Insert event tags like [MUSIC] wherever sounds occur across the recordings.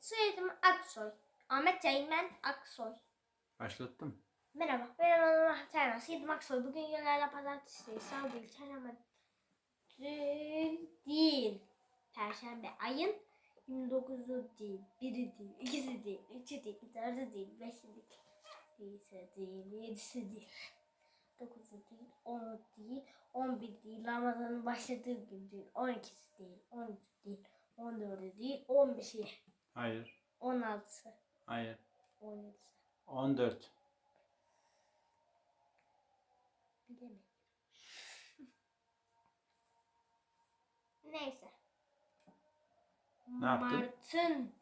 Evet, soyadım Aksoy. Ahmet Teğmen Aksoy. Başlattım. Merhaba, adım Ahmet Teğmen. Soyadım Aksoy. Bugün günlerden pazartesi değil, salı değil, çarşamba dün değil. Perşembe ayın 29'u değil, 1'i değil, 2'si değil, 3'ü değil, 4'ü değil, 5'i değil, 6'sı değil, 7'si değil, 9'u değil, 10'u değil, 11 değil, Ramazan'ın başladığı gün değil, 12'si değil, 13'ü değil, 14'ü değil, 15'i, Hayır. 16'sı, Hayır. 17'si. 14. Bilemedim. [LAUGHS] Neyse. Ne yaptın? Mart'ın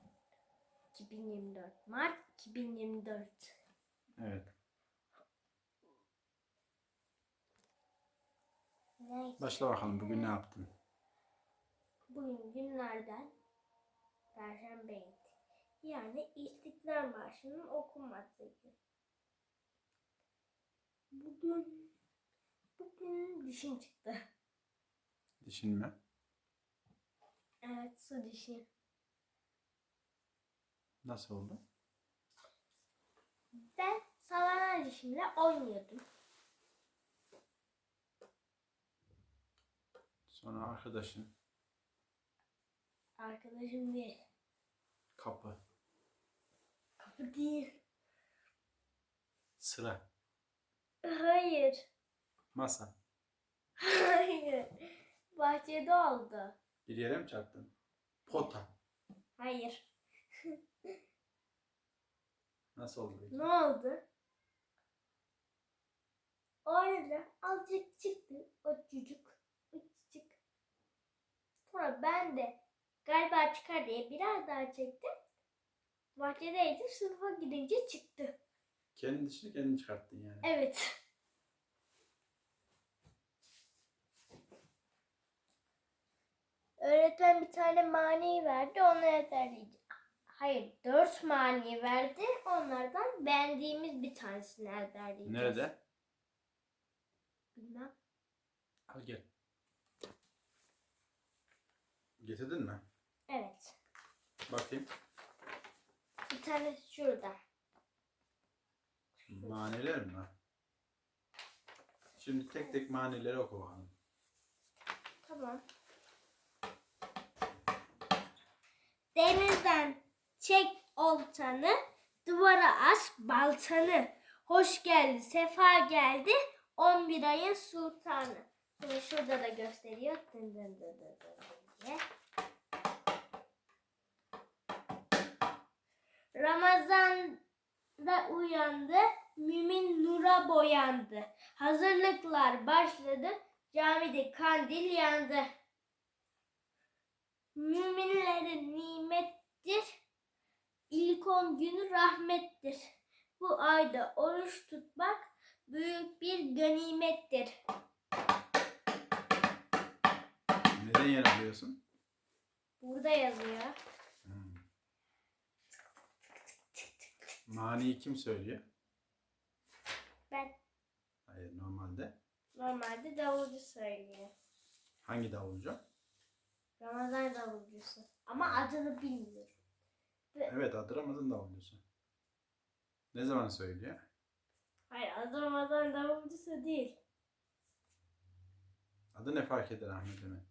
2024. Mart 2024. Evet. Neyse. Başla bakalım bugün ne yaptın? Bugün günlerden Perşembeydi. Yani İstiklal Marşı'nın okunması gün. Bugün bugün dişim çıktı. Dişin mi? Evet su dişi. Nasıl oldu? Ben sallanan dişimle oynuyordum. Sonra arkadaşın Arkadaşım değil. Kapı, Kapı değil. sıra, Hayır. masa. Hayır. Bahçede oldu. Bir yere mi çarptın? Pota. Hayır. Nasıl oldu peki? Ne oldu? Orada azıcık çıktı o çocuk. O çocuk. Sonra ben de galiba çıkar diye biraz daha çektim. Bahçedeydim sınıfa gidince çıktı. Kendi dişini kendin çıkarttın yani. Evet. Öğretmen bir tane mani verdi, onu ezberleyeceğim. Hayır, dört mani verdi. Onlardan beğendiğimiz bir tanesini ezberleyeceğiz. Nerede? Bilmem. Al gel. Getirdin mi? Evet. Bakayım. Bir tane şurada. Maniler mi? Şimdi tek tek manileri oku bakalım. Tamam. Denizden çek oltanı, duvara as baltanı. Hoş geldi, sefa geldi, 11 ayın sultanı. Bunu şurada da gösteriyor. Dın dın dın dın dın diye. Ramazan'da uyandı, mümin nura boyandı. Hazırlıklar başladı, camide kandil yandı. Müminlerin nimettir, ilk on günü rahmettir. Bu ayda oruç tutmak büyük bir ganimettir. Neden yer alıyorsun? Burada yazıyor. Maniyi kim söylüyor? Ben Hayır normalde. normalde davulcu söylüyor. Hangi davulcu? Ramazan davulcusu. Ama adını bilmiyorum. Evet adı Ramazan davulcusu. Ne zaman söylüyor? Hayır adı Ramazan davulcusu değil. Adı ne fark eder Ahmet Emin?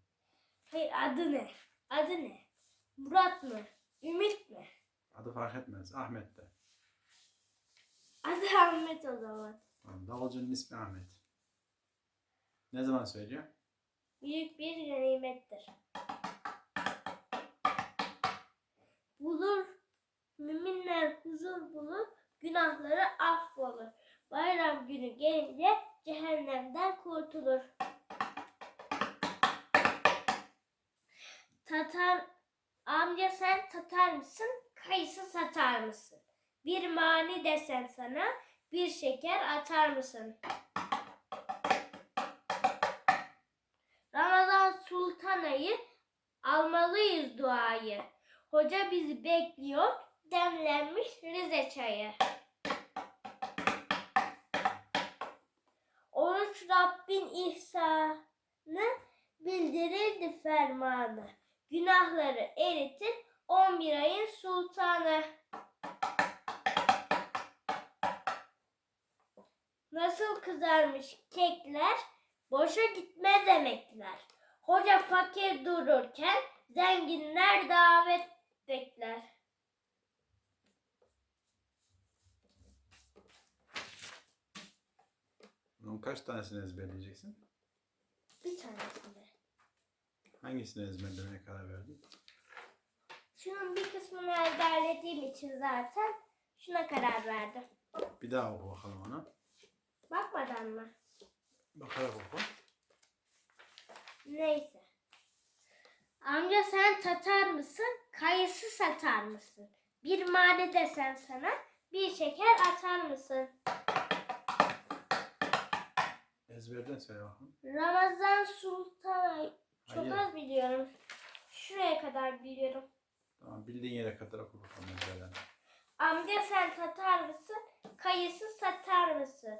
Hayır adı ne? Adı ne? Murat mı? Ümit mi? Adı fark etmez. Ahmet de. Adı Ahmet o zaman. Tamam, Davulcunun ismi Ahmet. Ne zaman söylüyor? büyük bir ganimettir. Bulur, müminler huzur bulur, günahları affolur. Bayram günü gelince cehennemden kurtulur. Tatar, amca sen tatar mısın, kayısı satar mısın? Bir mani desem sana, bir şeker atar mısın? Ramazan Sultan ayı almalıyız duayı. Hoca bizi bekliyor demlenmiş Rize çayı. Oruç Rabbin ihsanı bildirirdi fermanı. Günahları eritir 11 ayın sultanı. Kızarmış kekler boşa gitmez emekler. Hoca fakir dururken zenginler davet bekler. Bunun kaç tanesini ezberleyeceksin? Bir tanesinde. Hangisini ezberlemeye karar verdin? Şunun bir kısmını ezberlediğim için zaten şuna karar verdim. Bir daha oku bakalım ona. Bakmadan mı? Bakarak oku. Neyse. Amca sen tatar mısın? Kayısı satar mısın? Bir mane desen sana bir şeker atar mısın? Ezberden söyle bakalım. Ramazan Sultan çok Hayır. az biliyorum. Şuraya kadar biliyorum. Tamam bildiğin yere kadar oku bakalım ezberden. Amca sen tatar mısın? Kayısı satar mısın?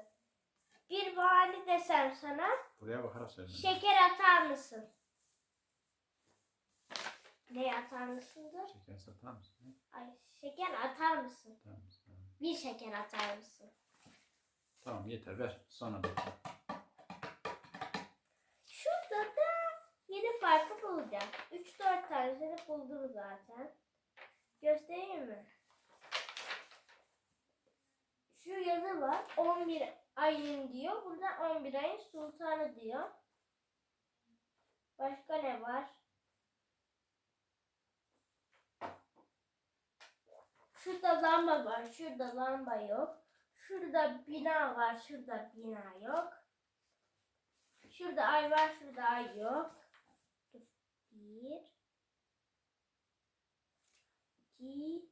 Bir mane desem sana Buraya bakarak söyle. şeker atar mısın? Ne atar mısındır? Şeker satar mısın? Ay şeker atar mısın? Tamam. tamam. Bir şeker atar mısın? Tamam yeter ver. Sonra bekle. Şurada da yeni farkı bulacağım. 3-4 tanesini buldum zaten. Göstereyim mi? Şu yazı var. 11 ayın diyor. Burada 11 ayın sultanı diyor. Başka ne var? Şurada lamba var. Şurada lamba yok. Şurada bina var. Şurada bina yok. Şurada ay var, şurada ay yok. Bir. iki,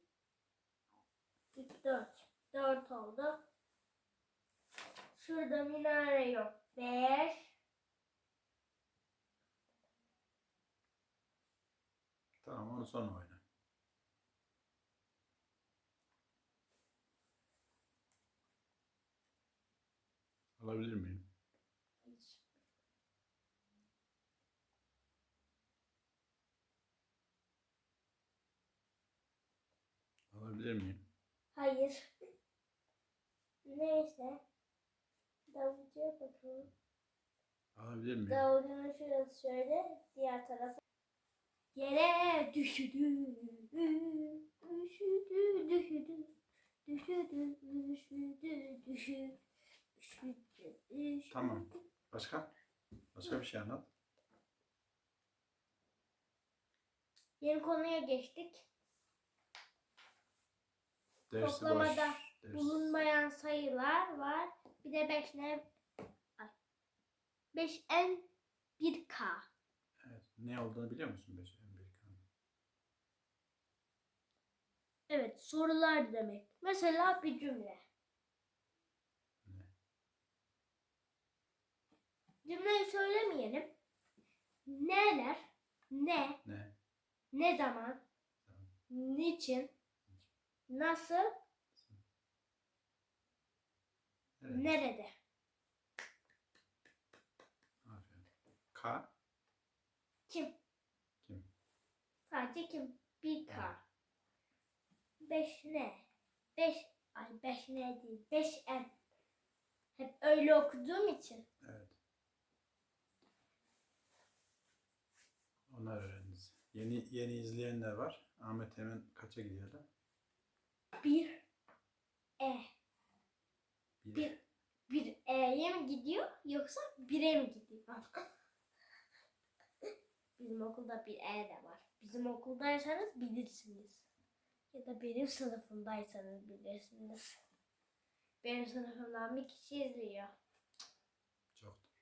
Üç, dört. Dört oldu. Şurada minare yok. Beş. Tamam onu sonra oyna. Alabilir miyim? Alabilir miyim? Hayır. Neyse. Davulcuya bakalım. Alabilir miyim? Davulcunun şurası şöyle. Diğer tarafı. Yere. Düşüdü, düşüdü. Düşüdü, düşüdü, düşüdü. Düşüdü, düşüdü. Tamam. Başka? Başka bir şey anlat. Yeni konuya geçtik. Dersi Toplamada boş. Ders. Bulunmayan sayılar var. Bir de 5 ne? Ay. 5 n 1k. Evet. Ne olduğunu biliyor musun 5 en büyük kan? Evet sorular demek. Mesela bir cümle. Ne? Cümleyi söylemeyelim. Neler? Ne? Ne? Ne zaman? Tamam. Niçin? Nasıl? Evet. Nerede? Aferin. K. Kim? Kim? Sadece kim? 1k. Evet. 5 ne? 5 ay 5 ne değil. 5 n. Hep öyle okuduğum için. Evet. Onlar öğrendiniz. Yeni yeni izleyenler var. Ahmet hemen kaça gidiyordu? 1 e. Bir. Bir, E'ye mi gidiyor yoksa 1'e mi gidiyor? [LAUGHS] Bizim okulda bir E de var. Bizim okuldaysanız bilirsiniz. Ya da benim sınıfımdaysanız bilirsiniz. Benim sınıfımdan bir kişi izliyor. Çoktur.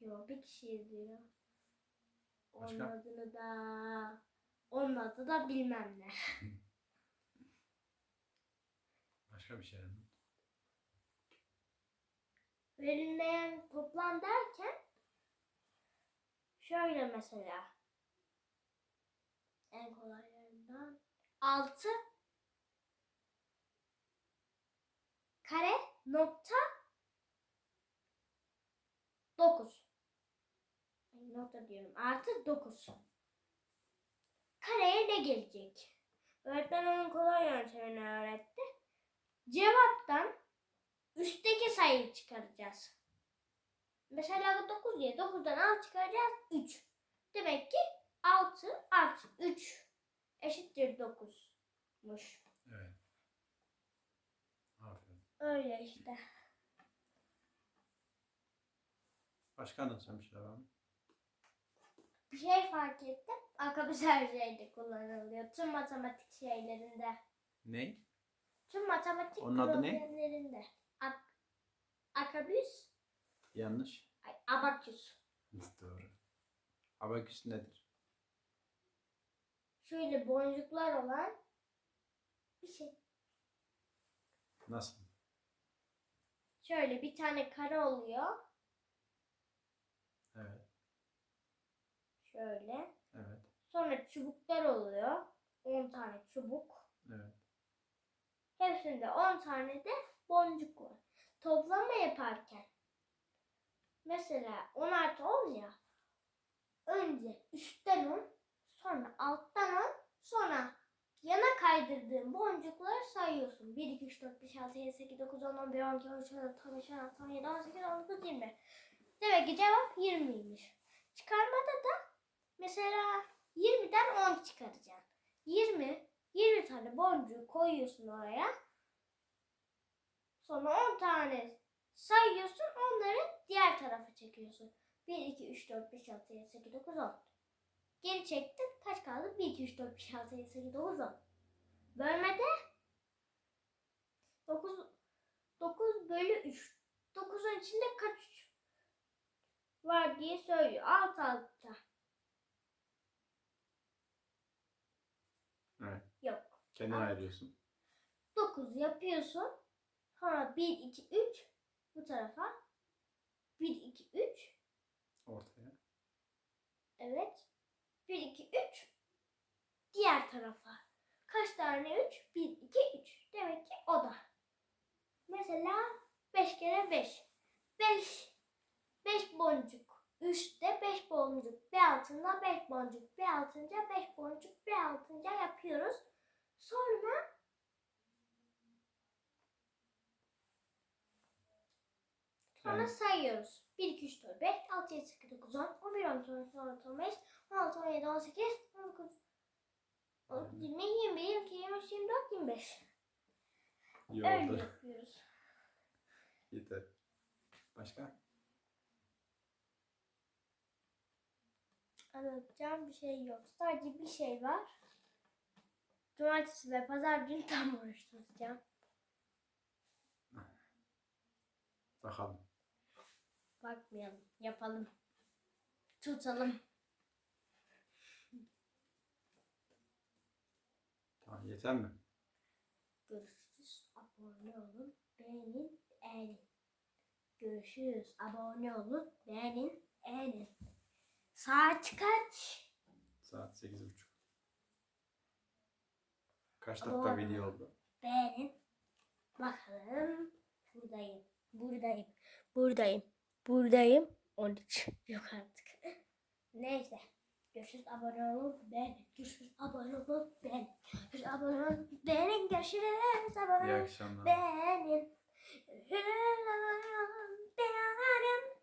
Yok bir kişi izliyor. Onun Başka? adını da onun adı da bilmem ne. [LAUGHS] Başka bir şey anlat. Verilmeyen toplam derken şöyle mesela en kolaylarından 6 kare nokta 9 nokta diyorum artı 9 kareye ne gelecek? Öğretmen onun kolay yöntemini öğretti. Cevaptan üstteki sayıyı çıkaracağız. Mesela 9 diye 9'dan 6 çıkaracağız 3. Demek ki 6 artı 3 eşittir 9'muş. Evet. Aferin. Öyle işte. Başka anlatacağım bir şeyler var mı? Bir şey fark ettim. Akabüs her şeyde kullanılıyor. Tüm matematik şeylerinde. Ne? Tüm matematik Onun adı ne? problemlerinde. Ak akabüs, Yanlış. ay, abaküs. Doğru. Abaküs nedir? Şöyle boncuklar olan bir şey. Nasıl? Şöyle bir tane kare oluyor. Evet. Şöyle. Evet. Sonra çubuklar oluyor. 10 tane çubuk. Evet. Hepsinde 10 tane de boncuk var. Toplama yaparken mesela 10 artı 10 ya önce üstten 10 sonra alttan 10 sonra yana kaydırdığın boncukları sayıyorsun. 1, 2, 3, 4, 5, 6, 7, 8, 9, 10, 11, 12, 13, 14, 15, 16, 17, 18, 19, 20. Demek ki cevap 20'ymiş. Çıkarmada da mesela 20'den 10 çıkaracaksın. 20, 20 tane boncuğu koyuyorsun oraya. Sonra 10 tane sayıyorsun onları diğer tarafa çekiyorsun. 1, 2, 3, 4, 5, 6, 7, 8, 9, 10. Geri çektin kaç kaldı? 1, 2, 3, 4, 5, 6, 7, 8, 9, 10. Bölmede 9, 9 bölü 3. 9'un içinde kaç var diye söylüyor. Alt altta. Evet. Yok. Kendin ayırıyorsun. 9 yapıyorsun. Sonra 1, 2, 3 bu tarafa. 1, 2, 3. Ortaya. Evet. 1, 2, 3. Diğer tarafa. Kaç tane 3? 1, 2, 3. Demek ki o da. Mesela 5 kere 5. 5. 5 boncuk. Üstte 5 boncuk. Bir altında 5 boncuk. Bir altınca 5 boncuk. Bir altınca yapıyoruz. Sonra Sonra Evet. sayıyoruz. 1, 2, 3, 4, 5, 6, 7, 8, 9, 10, 11, 12, 13, 14, 15, 16, 17, 18, 19, 20, 21, 22, 23, 24, 25. İyi Öyle oldu. yapıyoruz. [LAUGHS] Yeter. Başka? Anlatacağım bir şey yok. Sadece bir şey var. Cumartesi ve pazar günü tam oruç tutacağım. Bakalım. Bakmayalım. Yapalım. Tutalım. Tamam yeter mi? Görüşürüz. Abone olun. Beğenin. Beğenin. Görüşürüz. Abone olun. Beğenin. Beğenin. Saat kaç? Saat sekiz buçuk. Kaç dakika video oldu? Beğenin. Bakalım. Buradayım. Buradayım. Buradayım. Buradayım. 13. Yok artık. [LAUGHS] Neyse. Görüşürüz. Abone olun. Beğenin. Görüşürüz. Abone olun. Beğenin. Görüşürüz. Abone olun. Beğenin. Görüşürüz. Abone İyi olun. akşamlar. Beğenin. Görüşürüz. Abone olun. Beğenin.